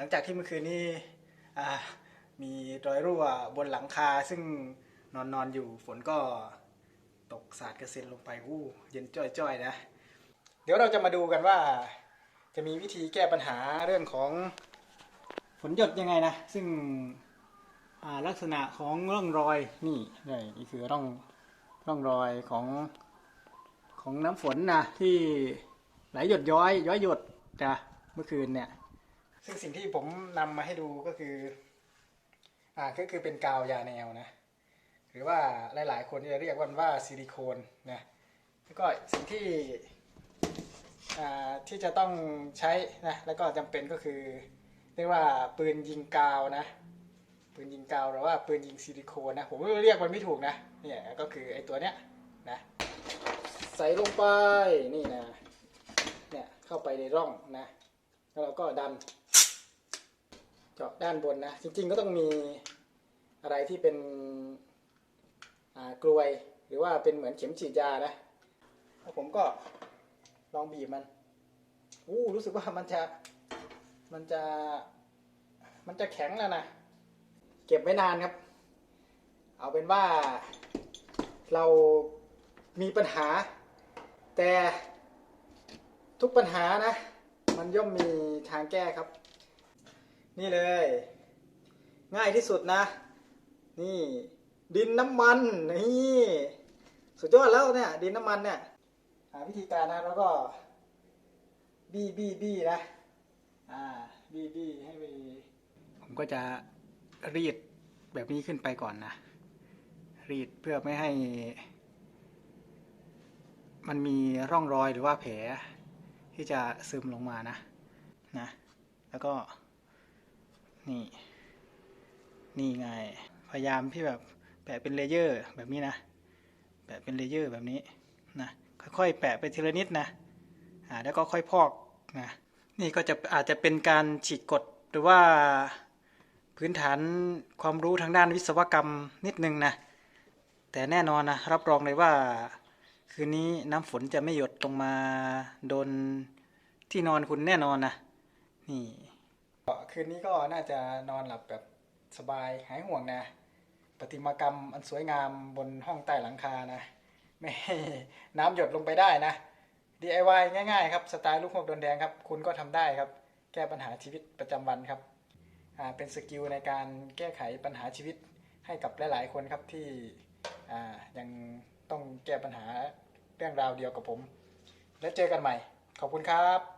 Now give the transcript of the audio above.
หลังจากที่เมื่อคืนนี้มีรอยรั่วบนหลังคาซึ่งนอนนอนอยู่ฝนก็ตกสาดกระเซ็นลงไปอู้เย็นจ้อยๆนะ เดี๋ยวเราจะมาดูกันว่า จะมีวิธีแก้ปัญหาเรื่องของฝนหยดยังไงนะ ซึ่งลักษณะของร่องรอยนี่นี่นี่คือร่องร่องรอยของของน้ำฝนนะที่ไหลหยดย้อย ย้อยหยดนะเมื่อคืนเนี่ย ซึ่งสิ่งที่ผมนำมาให้ดูก็คือ อ่าก็คือเป็นกาวยาแนวนะ หรือว่าหลาย ๆ คนจะเรียกว่าว่าซิลิโคนนะแล้วก็สิ่งที่อ่าที่จะต้องใช้นะแล้วก็จำเป็นก็คือ เรียกว่าปืนยิงกาวนะ ปืนยิงกาวหรือว่าปืนยิงซิลิโคนนะ ผมเรียกมันไม่ถูกนะเนี่ยก็คือไอ้ตัวเนี้ยนะใส่ลงไปนี่นะเนี่ยเข้าไปในร่องนะ แล้วเราก็ดัน เจาะด้านบนนะ จริงๆก็ต้องมีอะไรที่เป็นกลวย หรือว่าเป็นเหมือนเข็มฉีดยานะแล้วผมก็ลองบีบมันอู้รู้สึกว่ามันจะมันจะมันจะแข็งแล้วนะ เก็บไว้นานครับ เอาเป็นว่าเรามีปัญหา แต่ทุกปัญหานะ มันย่อมมีทางแก้ครับ นี่เลย ง่ายที่สุดนะ นี่ ดินน้ำมัน นี่ สุดยอดแล้วเนี่ย ดินน้ำมันเนี่ย หาวิธีการนะแล้วก็บี้บี้บี้นะ อ่า บี้บี้ให้มีผมก็จะรีดแบบนี้ขึ้นไปก่อนนะ รีดเพื่อไม่ให้ มันมีร่องรอยหรือว่าแผลที่จะซึมลงมานะ นะ แล้วก็ นี่ นี่ไง พยายามที่แบบแปะเป็นเลเยอร์แบบนี้นะ แปะเป็นเลเยอร์แบบนี้นะ ค่อยๆ แปะไปทีละนิดนะ อ่า แล้วก็ค่อยพอกนะ นี่ก็จะอาจจะเป็นการฉีกกฎหรือว่าพื้นฐานความรู้ทางด้านวิศวกรรมนิดนึงนะ แต่แน่นอนนะ รับรองเลยว่า คืนนี้น้ำฝนจะไม่หยดลงมาโดนที่นอนคุณแน่นอนนะ นี่ คืนนี้ก็น่าจะนอนหลับแบบสบายหายห่วงนะประติมากรรมอันสวยงามบนห้องใต้หลังคานะ ไม่น้ำหยดลงไปได้นะ DIY ง่ายๆครับสไตล์ลูกหกโดนแดงครับ คุณก็ทำได้ครับ แก้ปัญหาชีวิตประจำวันครับเป็นสกิลในการแก้ไขปัญหาชีวิตให้กับหลายๆคนครับที่ยังต้องแก้ปัญหาเรื่องราวเดียวกับผม แล้วเจอกันใหม่ ขอบคุณครับ